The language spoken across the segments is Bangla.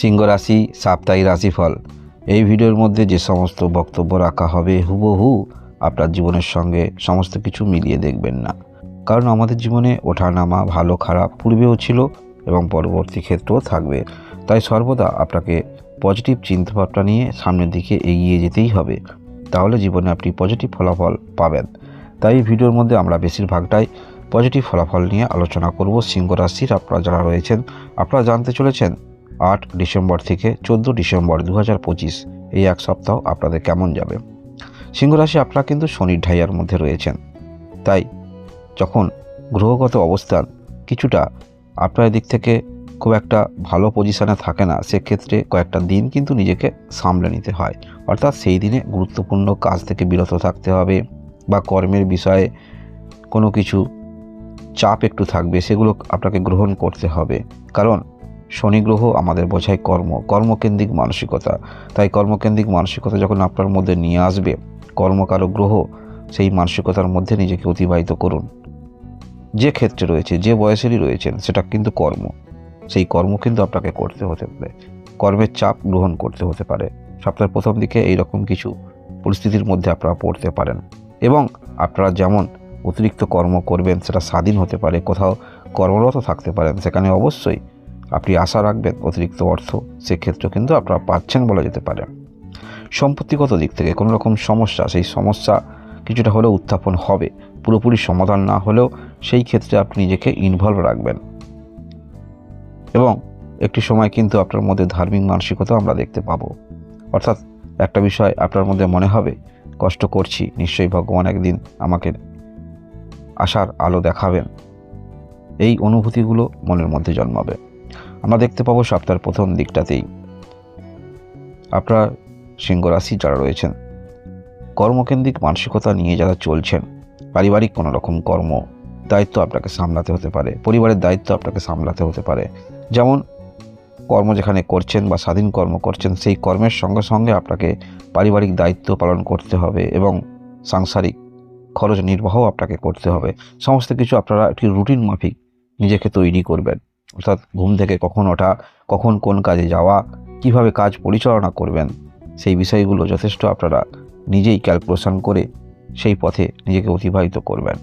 সিংহ রাশি, সাপ্তাহিক রাশিফল। এই ভিডিওর মধ্যে যে সমস্ত বক্তব্য রাখা হবে হুবহু আপনার জীবনের সঙ্গে সমস্ত কিছু মিলিয়ে দেখবেন না। কারণ আমাদের জীবনে ওঠানামা ভালো, খারাপ পূর্বেও ছিল এবং পরবর্তী ক্ষেত্রেও থাকবে। তাই সর্বদা আপনাকে পজিটিভ চিন্তাভাবনা নিয়ে সামনের দিকে এগিয়ে যেতেই হবে। তাহলে জীবনে আপনি পজিটিভ ফলাফল পাবেন। তাই ভিডিওর মধ্যে আমরা বেশিরভাগটাই পজিটিভ ফলাফল নিয়ে আলোচনা করব সিংহ রাশির আপনারা যারা রয়েছেন, আপনারা জানতে চলেছেন আট ডিসেম্বর থেকে চোদ্দ ডিসেম্বর দু হাজার পঁচিশ। এই এক সপ্তাহ আপনাদের কেমন যাবে? সিংহরাশি আপনারা কিন্তু শনির ঢাইয়ার মধ্যে রয়েছেন। তাই যখন গ্রহগত অবস্থান কিছুটা আপনার দিক থেকে খুব একটা ভালো পজিশনে থাকে না, সেক্ষেত্রে কয়েকটা দিন কিন্তু নিজেকে সামলে নিতে হয়। অর্থাৎ সেই দিনে গুরুত্বপূর্ণ কাজ থেকে বিরত থাকতে হবে বা কর্মের বিষয়ে কোনো কিছু চাপ একটু থাকবে, সেগুলো আপনাকে গ্রহণ করতে হবে। কারণ শনি গ্রহ আমাদের বোঝায় কর্ম, কর্মকেন্দ্রিক মানসিকতা। তাই কর্মকেন্দ্রিক মানসিকতা যখন আপনার মধ্যে নিয়ে আসবে, কর্মকারক গ্রহ সেই মানসিকতার মধ্যে নিজেকে অতিবাহিত করুন। যে ক্ষেত্রে রয়েছে, যে বয়সেরই রয়েছেন, সেটা কিন্তু কর্ম। সেই কর্ম কিন্তু আপনাকে করতে হতে পারে। কর্মের চাপ গ্রহণ করতে হতে পারে। সপ্তাহের প্রথম দিকে এইরকম কিছু পরিস্থিতির মধ্যে আপনারা পড়তে পারেন। এবং আপনারা যেমন অতিরিক্ত কর্ম করবেন, সেটা স্বাধীন হতে পারে, কোথাও কর্মরত থাকতে পারেন, সেখানে অবশ্যই আপনি আশা রাখবেন অতিরিক্ত অর্থ সেক্ষেত্রে কিন্তু আপনারা পাচ্ছেন বলা যেতে পারে। সম্পত্তিগত দিক থেকে কোনো রকম সমস্যা, সেই সমস্যা কিছুটা হলেও উত্থাপন হবে। পুরোপুরি সমাধান না হলেও সেই ক্ষেত্রে আপনি নিজেকে ইনভলভ রাখবেন। এবং একটি সময় কিন্তু আপনার মধ্যে ধার্মিক মানসিকতা আমরা দেখতে পাবো। অর্থাৎ একটা বিষয় আপনার মধ্যে মনে হবে, কষ্ট করছি, নিশ্চয়ই ভগবান একদিন আমাকে আশার আলো দেখাবেন। এই অনুভূতিগুলো মনের মধ্যে জন্মাবে। আমরা দেখতে পাবো সপ্তাহের প্রথম দিকটাতেই। আপনার সিংহ রাশি যারা রয়েছেন, কর্মকেন্দ্রিক মানসিকতা নিয়ে যারা চলছেন, পারিবারিক কোনো রকম কর্ম, দায়িত্ব আপনাকে সামলাতে হতে পারে, পরিবারের দায়িত্ব আপনাকে সামলাতে হতে পারে। যেমন কর্ম যেখানে করছেন বা স্বাধীন কর্ম করছেন, সেই কর্মের সঙ্গে সঙ্গে আপনাকে পারিবারিক দায়িত্ব পালন করতে হবে এবং সাংসারিক খরচ নির্বাহ আপনাকে করতে হবে। সমস্ত কিছু আপনারা একটি রুটিন মাফিক নিজেকে তৈরি করবেন। অর্থাৎ ঘুম থেকে কখন ওঠা, কখন কোন কাজে যাওয়া, কীভাবে কাজ পরিচালনা করবেন, সেই বিষয়গুলো যথেষ্ট আপনারা নিজেই ক্যালকুলেশন করে সেই পথে নিজেকে অতিবাহিত করবেন।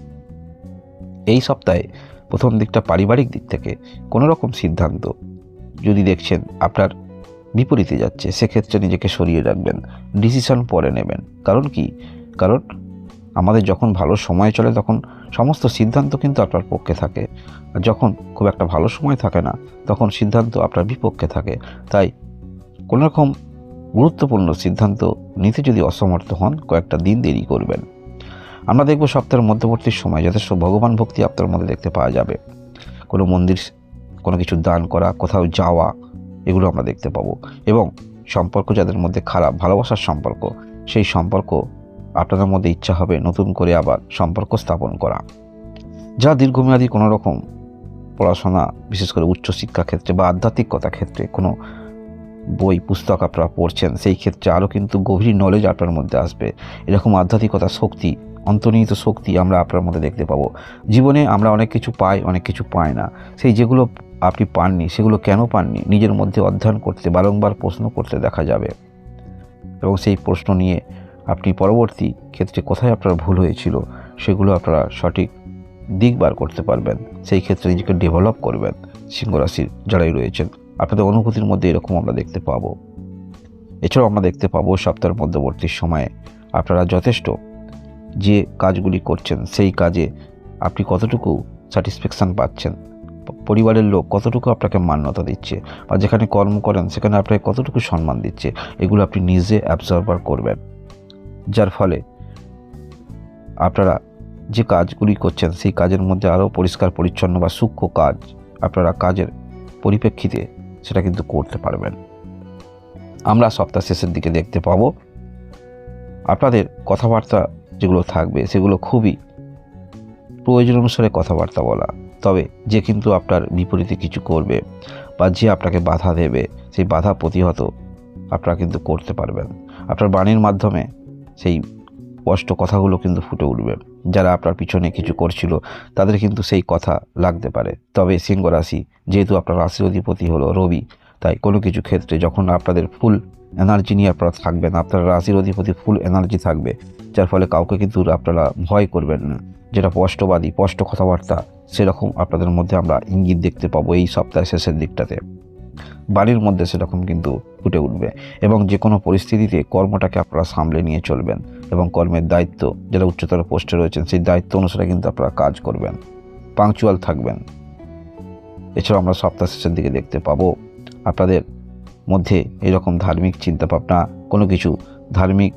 এই সপ্তাহে প্রথম দিকটা পারিবারিক দিক থেকে কোনো রকম সিদ্ধান্ত যদি দেখছেন আপনার বিপরীতে যাচ্ছে, সেক্ষেত্রে নিজেকে সরিয়ে রাখবেন ডিসিশন পরে নেবেন। কারণ কি? কারণ আমাদের যখন ভালো সময় চলে তখন সমস্ত সিদ্ধান্ত কিন্তু আপনার পক্ষে থাকে। আর যখন খুব একটা ভালো সময় থাকে না, তখন সিদ্ধান্ত আপনার বিপক্ষে থাকে। তাই কোনোরকম গুরুত্বপূর্ণ সিদ্ধান্ত নিতে যদি অসমর্থ হন, কয়েকটা দিন দেরি করবেন। আমরা দেখব সপ্তাহের মধ্যবর্তী সময় যথেষ্ট ভগবান ভক্তি আপনার মধ্যে দেখতে পাওয়া যাবে। কোনো মন্দির, কোনো কিছু দান করা, কোথাও যাওয়া, এগুলো আমরা দেখতে পাবো। এবং সম্পর্ক যাদের মধ্যে খারাপ, ভালোবাসার সম্পর্ক, সেই সম্পর্ক আপনাদের মধ্যে ইচ্ছা হবে নতুন করে আবার সম্পর্ক স্থাপন করা, যা দীর্ঘমেয়াদী কোনো রকম পড়াশোনা, বিশেষ করে উচ্চশিক্ষা ক্ষেত্রে বা আধ্যাত্মিকতা ক্ষেত্রে কোনো বই, পুস্তক আপনারা পড়ছেন, সেই ক্ষেত্রে আরও কিন্তু গভীর নলেজ আপনার মধ্যে আসবে। এরকম আধ্যাত্মিকতা শক্তি, অন্তর্নিহিত শক্তি আমরা আপনার মধ্যে দেখতে পাবো। জীবনে আমরা অনেক কিছু পাই, অনেক কিছু পাই না। সেই যেগুলো আপনি পাননি, সেগুলো কেন পাননি? নিজের মধ্যে অধ্যয়ন করতে, বারংবার প্রশ্ন করতে দেখা যাবে। এবং সেই প্রশ্ন নিয়ে আপনি পরবর্তী ক্ষেত্রে কোথায় আপনার ভুল হয়েছিল সেগুলো আপনারা সঠিক দিক বার করতে পারবেন। সেই ক্ষেত্রে নিজেকে ডেভেলপ করবেন সিংহরাশির যারাই রয়েছেন। আপনাদের অনুভূতির মধ্যে এরকম আমরা দেখতে পাবো। এছাড়াও আমরা দেখতে পাবো সপ্তাহের মধ্যবর্তী সময়ে আপনারা যথেষ্ট যে কাজগুলি করছেন সেই কাজে আপনি কতটুকু স্যাটিসফ্যাকশান পাচ্ছেন। পরিবারের লোক কতটুকু আপনাকে মান্যতা দিচ্ছে বা যেখানে কর্ম করেন সেখানে আপনাকে কতটুকু সম্মান দিচ্ছে, এগুলো আপনি নিজে অ্যাবজর্ভার করবেন। যার ফলে আপনারা যে কাজগুলি করছেন, সেই কাজের মধ্যে আরও পরিষ্কার, পরিচ্ছন্ন বা সূক্ষ্ম কাজ আপনারা কাজের পরিপ্রেক্ষিতে সেটা কিন্তু করতে পারবেন। আমরা সপ্তাহ শেষের দিকে দেখতে পাবো। আপনাদের কথাবার্তা যেগুলো থাকবে, সেগুলো খুবই প্রয়োজন অনুসারে কথাবার্তা বলা। তবে যে কিন্তু আপনার বিপরীতে কিছু করবে বা যে আপনাকে বাধা দেবে, সেই বাধা প্রতিহত আপনারা কিন্তু করতে পারবেন। আপনার বাণীর মাধ্যমে সেই স্পষ্ট কথাগুলো কিন্তু ফুটে উঠবে। যারা আপনার পিছনে কিছু করছিল, তাদের কিন্তু সেই কথা লাগতে পারে। তবে সিংহ রাশি, যেহেতু আপনার রাশির অধিপতি হলো রবি, তাই কোনো কিছু ক্ষেত্রে যখন আপনাদের ফুল এনার্জি নিয়ে আপনারা থাকবেন, আপনার রাশির অধিপতি ফুল এনার্জি থাকবে, যার ফলে কাউকে কিন্তু আপনারা ভয় করবেন না। যেটা স্পষ্টবাদী, স্পষ্ট কথাবার্তা, সেরকম আপনাদের মধ্যে আমরা ইঙ্গিত দেখতে পাবো এই সপ্তাহের শেষের দিকটাতে। বাড়ির মধ্যে সেরকম কিন্তু ফুটে উঠবে এবং যে কোনো পরিস্থিতিতে কর্মটাকে আপনারা সামলে নিয়ে চলবেন এবং কর্মের দায়িত্ব, যারা উচ্চতর পোস্টে রয়েছেন, সেই দায়িত্ব অনুসারে কিন্তু আপনারা কাজ করবেন পাংচুয়াল থাকবেন। এছাড়াও আমরা সপ্তাহ শেষের দিকে দেখতে পাবো আপনাদের মধ্যে এরকম ধার্মিক চিন্তাভাবনা, কোনো কিছু ধার্মিক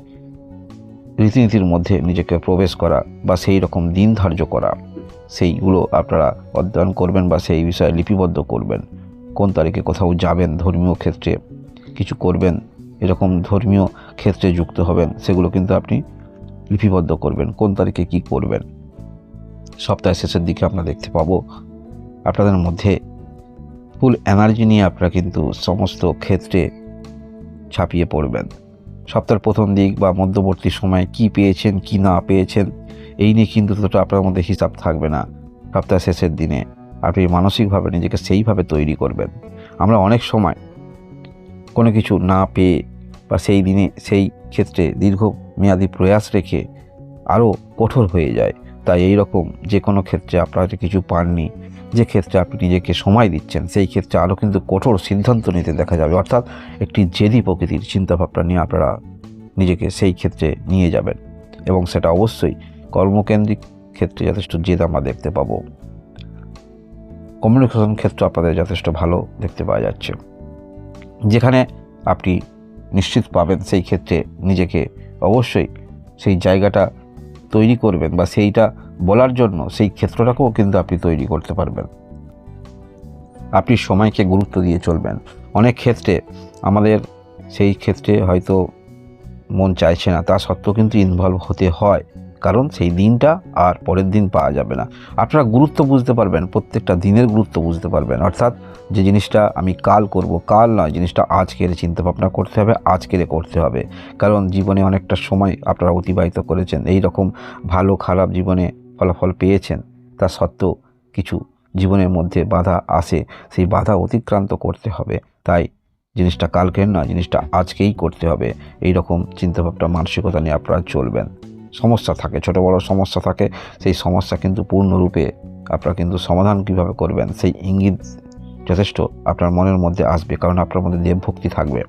রীতিনীতির মধ্যে নিজেকে প্রবেশ করা বা সেই রকম দিন ধার্য করা, সেইগুলো আপনারা অধ্যয়ন করবেন বা সেই বিষয়ে লিপিবদ্ধ করবেন। কোন তারিখে কোথাও যাবেন, ধর্মীয় ক্ষেত্রে কিছু করবেন, এরকম ধর্মীয় ক্ষেত্রে যুক্ত হবেন, সেগুলো কিন্তু আপনি লিপিবদ্ধ করবেন, কোন তারিখে কি করবেন। সপ্তাহের শেষের দিকে আমরা দেখতে পাবো। আপনাদের মধ্যে ফুল এনার্জি নিয়ে আপনারা কিন্তু সমস্ত ক্ষেত্রে ছাপিয়ে পড়বেন। সপ্তাহের প্রথম দিক বা মধ্যবর্তী সময়ে কি পেয়েছেন, কি না পেয়েছেন, এই নিয়ে কিন্তু ততটা আপনার মধ্যে হিসাব থাকবে না। সপ্তাহের শেষের দিনে আপনি মানসিকভাবে নিজেকে সেইভাবে তৈরি করবেন। আমরা অনেক সময় কোনো কিছু না পেয়ে বা সেই দিনে সেই ক্ষেত্রে দীর্ঘ মেয়াদি প্রয়াস রেখে আরও কঠোর হয়ে যায়। তাই এই রকম যে কোনো ক্ষেত্রে আপনারা কিছু পাননি, যে ক্ষেত্রে আপনি নিজেকে সময় দিচ্ছেন, সেই ক্ষেত্রে আরও কিন্তু কঠোর সিদ্ধান্ত নিতে দেখা যাবে। অর্থাৎ একটি জেদি প্রকৃতির চিন্তাভাবনা নিয়ে আপনারা নিজেকে সেই ক্ষেত্রে নিয়ে যাবেন এবং সেটা অবশ্যই কর্মকেন্দ্রিক ক্ষেত্রে যথেষ্ট জেদ আমরা দেখতে পাবো। কমিউনিকেশন ক্ষেত্র আপনাদের যথেষ্ট ভালো দেখতে পাওয়া যাচ্ছে। যেখানে আপনি নিশ্চিত পাবেন সেই ক্ষেত্রে নিজেকে অবশ্যই সেই জায়গাটা তৈরি করবেন বা সেইটা বলার জন্য সেই ক্ষেত্রটাকেও কিন্তু আপনি তৈরি করতে পারবেন। আপনি সময়কে গুরুত্ব দিয়ে চলবেন। অনেক ক্ষেত্রে আমাদের সেই ক্ষেত্রে হয়তো মন চাইছে না, তা সত্ত্বেও কিন্তু ইনভলভ হতে হয়। কারণ সেই দিনটা আর পরের দিন পাওয়া যাবে না। আপনারা গুরুত্ব বুঝতে পারবেন, প্রত্যেকটা দিনের গুরুত্ব বুঝতে পারবেন। অর্থাৎ যে জিনিসটা আমি কাল করব, কাল নয়, জিনিসটা আজকের চিন্তা ভাবনা করতে হবে, আজকের করতে হবে। কারণ জীবনে অনেকটা সময় আপনারা অতিবাহিত করেছেন, এই রকম ভালো খারাপ জীবনে ফলাফল পেয়েছেন। তা সত্ত্বেও কিছু জীবনের মধ্যে বাধা আসে, সেই বাধা অতিক্রান্ত করতে হবে। তাই জিনিসটা কালকের নয়, জিনিসটা আজকেই করতে হবে। এই রকম চিন্তাভাবনা, মানসিকতা নিয়ে আপনারা চলবেন। সমস্যা থাকে, ছোট বড় সমস্যা থাকে, সেই সমস্যা কিন্তু পূর্ণরূপে আপনারা কিন্তু সমাধান কীভাবে করবেন, সেই ইঙ্গিত যথেষ্ট আপনার মনের মধ্যে আসবে, কারণ আপনার মধ্যে দেবভক্তি থাকবে।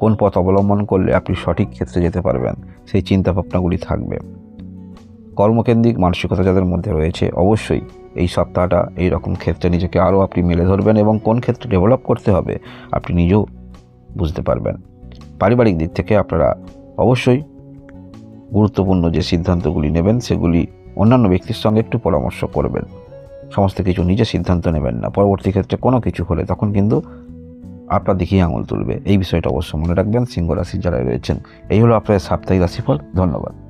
কোন পথ অবলম্বন করলে আপনি সঠিক ক্ষেত্রে যেতে পারবেন, সেই চিন্তাভাবনাগুলি থাকবে। কর্মকেন্দ্রিক মানসিকতা যাদের মধ্যে রয়েছে, অবশ্যই এই সপ্তাহটা এই রকম ক্ষেত্রে নিজেকে আরও আপনি মেলে ধরবেন এবং কোন ক্ষেত্রে ডেভেলপ করতে হবে, আপনি নিজেও বুঝতে পারবেন। পারিবারিক দিক থেকে আপনারা অবশ্যই গুরুত্বপূর্ণ যে সিদ্ধান্তগুলি নেবেন, সেগুলি অন্যান্য ব্যক্তির সঙ্গে একটু পরামর্শ করবেন। সমস্ত কিছু নিজে সিদ্ধান্ত নেবেন না। পরবর্তী ক্ষেত্রে কোনো কিছু হলে তখন কিন্তু আপনার দিকেই আঙুল তুলবে। এই বিষয়টা অবশ্য মনে রাখবেন, সিংহ রাশির যারা রয়েছেন। এই হলো আপনাদের সাপ্তাহিক রাশিফল। ধন্যবাদ।